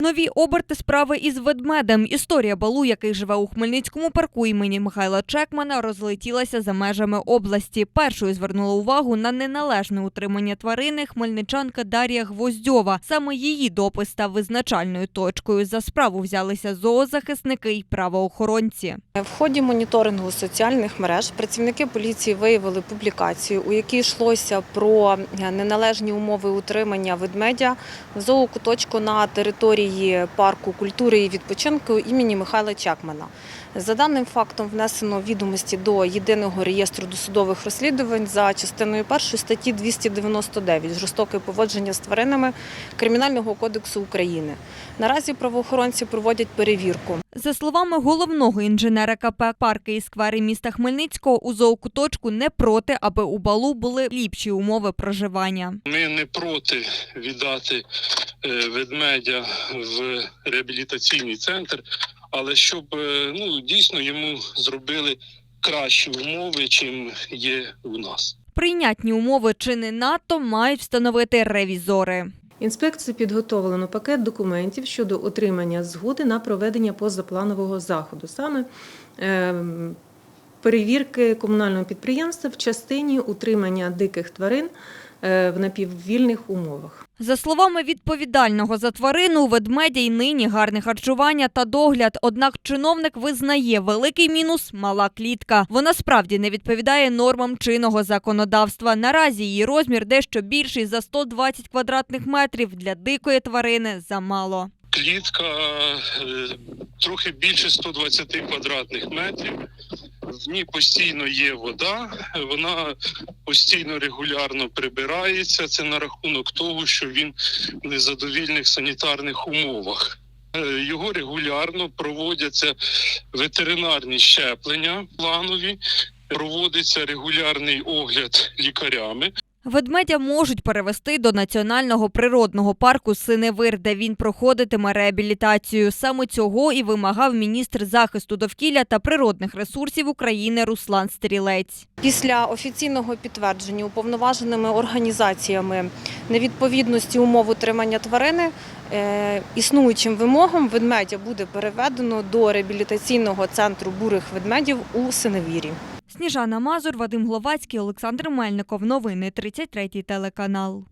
Нові оберти справи із ведмедем. Історія балу, який живе у Хмельницькому парку імені Михайла Чекмана, розлетілася за межами області. Першою звернула увагу на неналежне утримання тварини хмельничанка Дар'я Гвоздьова. Саме її допис став визначальною точкою. За справу взялися зоозахисники й правоохоронці. В ході моніторингу соціальних мереж працівники поліції виявили публікацію, у якій йшлося про неналежні умови утримання ведмедя в зоокуточку на території парку культури і відпочинку імені Михайла Чекмана. За даним фактом внесено відомості до єдиного реєстру досудових розслідувань за частиною 1 статті 299 жорстоке поводження з тваринами Кримінального кодексу України. Наразі правоохоронці проводять перевірку. За словами головного інженера КП «Парки і сквери міста Хмельницького, у зоокуточку не проти, аби у балу були ліпші умови проживання. Ми не проти віддати ведмедя в реабілітаційний центр, але щоб е, ну, дійсно йому зробили кращі умови, чим є у нас. Прийнятні умови чи не надто мають встановити ревізори. Інспекції підготовлено пакет документів щодо отримання згоди на проведення позапланового заходу, саме ем, перевірки комунального підприємства в частині утримання диких тварин е, в напіввільних умовах. За словами відповідального за тварину, у ведмедя й нині гарне харчування та догляд. Однак чиновник визнає великий мінус мала клітка. Вона справді не відповідає нормам чинного законодавства. Наразі її розмір дещо більший за 120 квадратних метрів. Для дикої тварини замало. Клітка е, трохи більше 120 квадратних метрів. Ній постійно є вода, вона постійно регулярно прибирається. Це на рахунок того, що він в незадовільних санітарних умовах. Е, Його регулярно проводяться ветеринарні щеплення планові, проводиться регулярний огляд лікарями. Ведмедя можуть перевести до національного природного парку Синевир, де він проходитиме реабілітацію. Саме цього і вимагав міністр захисту довкілля та природних ресурсів України Руслан Стрілець. Після офіційного підтвердження уповноваженими організаціями невідповідності умов утримання тварини е, існуючим вимогам ведмедя буде переведено до реабілітаційного центру бурих ведмедів у Синевірі. Сніжана Мазур, Вадим Гловацький, Олександр Мельников. Новини 33 телеканал.